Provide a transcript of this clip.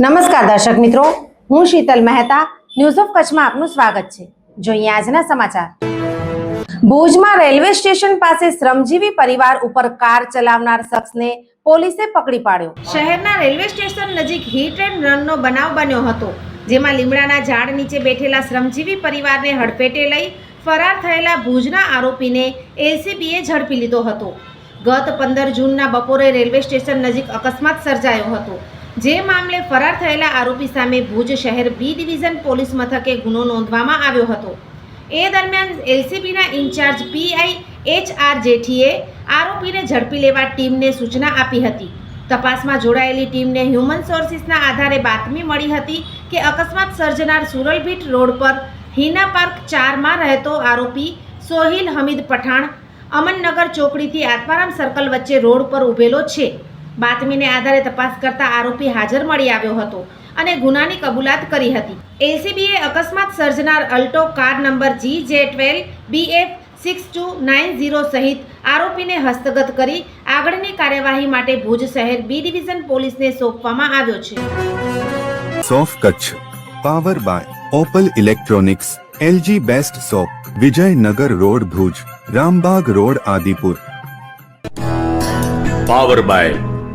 નમસ્કાર દર્શક મિત્રો, હું શીતલ મહેતા ન્યૂઝ ઓફ કચ્છમાં આપનું સ્વાગત છે. જોઈએ આજના સમાચાર. ભુજમાં રેલવે સ્ટેશન પાસે શ્રમજીવી પરિવાર ઉપર કાર ચલાવનાર શખ્સને પોલીસે પકડી પાડ્યો. શહેરના રેલવે સ્ટેશન નજીક હિટ એન્ડ રનનો બનાવ બન્યો હતો, જેમાં લીમડાના ઝાડ નીચે બેઠેલા શ્રમજીવી પરિવારને હડફેટે લઈ ફરાર થયેલા ભુજના આરોપીને એલસીબીએ ઝડપી લીધો હતો. ગત પંદર જૂનના બપોરે રેલવે સ્ટેશન નજીક અકસ્માત સર્જાયો હતો. જે મામલે ફરાર થયેલા આરોપી સામે ભુજ શહેર બી ડિવિઝન પોલીસ મથકે ગુનો નોંધવામાં આવ્યો હતો. એ દરમિયાન એલસીબીના ઇન્ચાર્જ પીઆઈ એચ આર જેઠીએ આરોપીને ઝડપી લેવા ટીમને સૂચના આપી હતી. તપાસમાં જોડાયેલી ટીમને હ્યુમન સોર્સિસના આધારે બાતમી મળી હતી કે અકસ્માત સર્જનાર સુરલભીટ રોડ પર હિના પાર્ક ચારમાં રહેતો આરોપી સોહિલ હમીદ પઠાણ અમનનગર ચોકડીથી આત્મારામ સર્કલ વચ્ચે રોડ પર ઊભેલો છે. બાતમીને આધારે તપાસ કરતા આરોપી હાજર મળી આવ્યો હતો અને ગુનાની કબૂલાત કરી હતી. એલસીબીએ અકસ્માત સર્જનાર Alto car number G J twelve BF six two nine zero સહિત આરોપીને હસ્તગત કરી આગળની કાર્યવાહી માટે ભુજ શહેર બી ડિવિઝન પોલીસને સોંપવામાં આવ્યો છે. સોફ Kutch. Power by Opal electronics LG best shop Vijaynagar road Bhuj Rambagh road Adipur. Power by